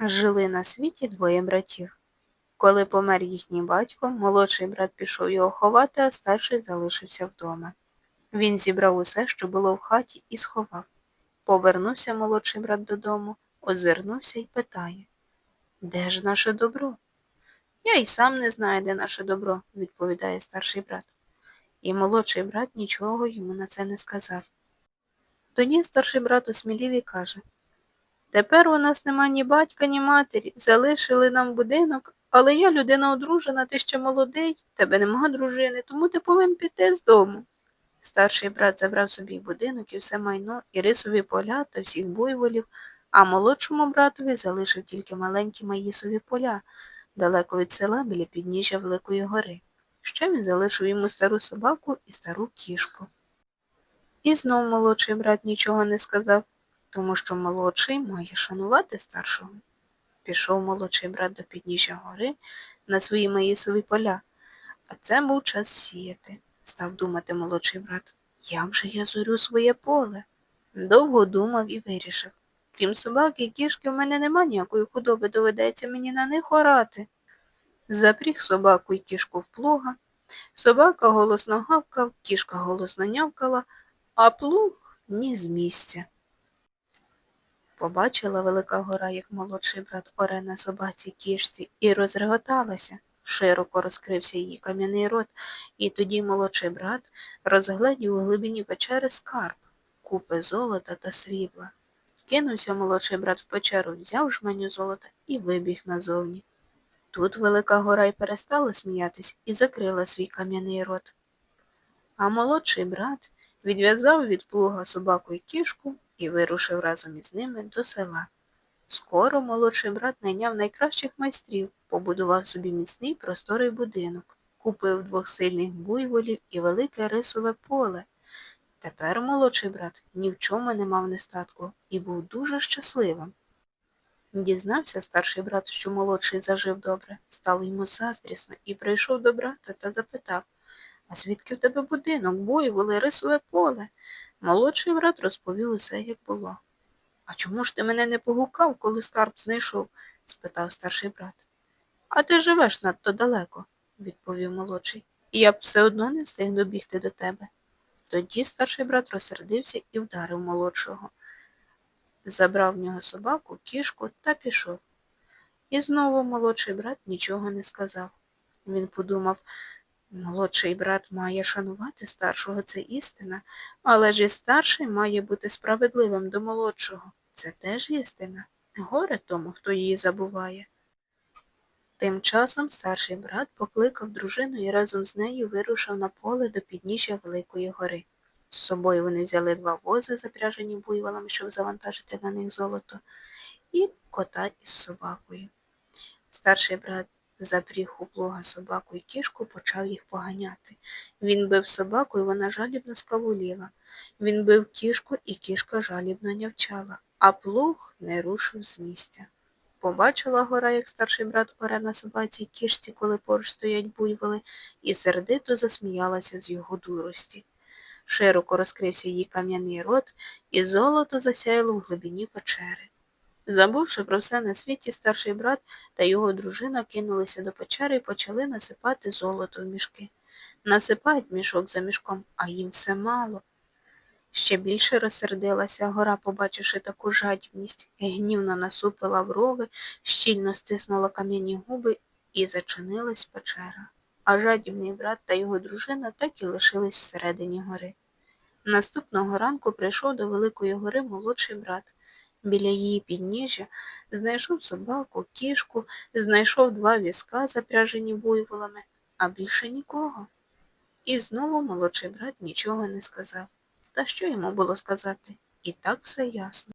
Жили на світі двоє братів. Коли помер їхній батько, молодший брат пішов його ховати, а старший залишився вдома. Він зібрав усе, що було в хаті, і сховав. Повернувся молодший брат додому, озирнувся і питає Де ж наше добро? Я й сам не знаю, де наше добро, відповідає старший брат. І молодший брат нічого йому на це не сказав. Тоді старший брат осмілів і каже Тепер у нас нема ні батька, ні матері. Залишили нам будинок, але я людина одружена, ти ще молодий, тебе нема дружини, тому ти повинен піти з дому. Старший брат забрав собі будинок і все майно, і рисові поля та всіх буйволів, а молодшому братові залишив тільки маленькі маїсові поля, далеко від села біля підніжжя Великої гори. Ще він залишив йому стару собаку і стару кішку. І знов молодший брат нічого не сказав, тому що молодший має шанувати старшого. Пішов молодший брат до підніжжя гори на свої маїсові поля, а це був час сіяти, став думати молодший брат. Як же я зорю своє поле? Довго думав і вирішив. Крім собаки і кішки, в мене нема ніякої худоби, доведеться мені на них орати. Запріг собаку і кішку в плуга. Собака голосно гавкав, кішка голосно нявкала, а плуг ні з місця. Побачила велика гора, як молодший брат оре на собаці кішці, і розреготалася. Широко розкрився її кам'яний рот, і тоді молодший брат розгледів у глибині печери скарб, купи золота та срібла. Кинувся молодший брат в печеру, взяв жменю золота і вибіг назовні. Тут велика гора й перестала сміятись і закрила свій кам'яний рот. А молодший брат відв'язав від плуга собаку й кішку і вирушив разом із ними до села. Скоро молодший брат найняв найкращих майстрів, побудував собі міцний просторий будинок, купив двох сильних буйволів і велике рисове поле. Тепер молодший брат ні в чому не мав нестатку і був дуже щасливим. Дізнався старший брат, що молодший зажив добре, стало йому заздрісно і прийшов до брата та запитав А звідки в тебе будинок, буйволи, рисове поле? Молодший брат розповів усе, як було. А чому ж ти мене не погукав, коли скарб знайшов? спитав старший брат. А ти живеш надто далеко, відповів молодший, і я б все одно не встиг добігти до тебе. Тоді старший брат розсердився і вдарив молодшого. Забрав в нього собаку, кішку та пішов. І знову молодший брат нічого не сказав. Він подумав, молодший брат має шанувати старшого, це істина, але ж і старший має бути справедливим до молодшого. Це теж істина. Горе тому, хто її забуває. Тим часом старший брат покликав дружину і разом з нею вирушив на поле до підніжжя Великої гори. З собою вони взяли два вози, запряжені буйволами, щоб завантажити на них золото, і кота із собакою. Старший брат запріг у плуга собаку і кішку, почав їх поганяти. Він бив собаку, і вона жалібно скавуліла. Він бив кішку, і кішка жалібно нявчала, а плуг не рушив з місця. Побачила гора, як старший брат оре на собаці й кішці, коли поруч стоять буйволи, і сердито засміялася з його дурості. Широко розкрився її кам'яний рот, і золото засяяло в глибині печери. Забувши про все на світі, старший брат та його дружина кинулися до печери і почали насипати золото в мішки. Насипають мішок за мішком, а їм все мало. Ще більше розсердилася гора, побачивши таку жадібність, гнівно насупила брови, щільно стиснула кам'яні губи і зачинилась печера. А жадібний брат та його дружина так і лишились всередині гори. Наступного ранку прийшов до Великої гори молодший брат. Біля її підніжжя знайшов собаку, кішку, знайшов два візка, запряжені буйволами, а більше нікого. І знову молодший брат нічого не сказав. Та що йому було сказати? І так все ясно.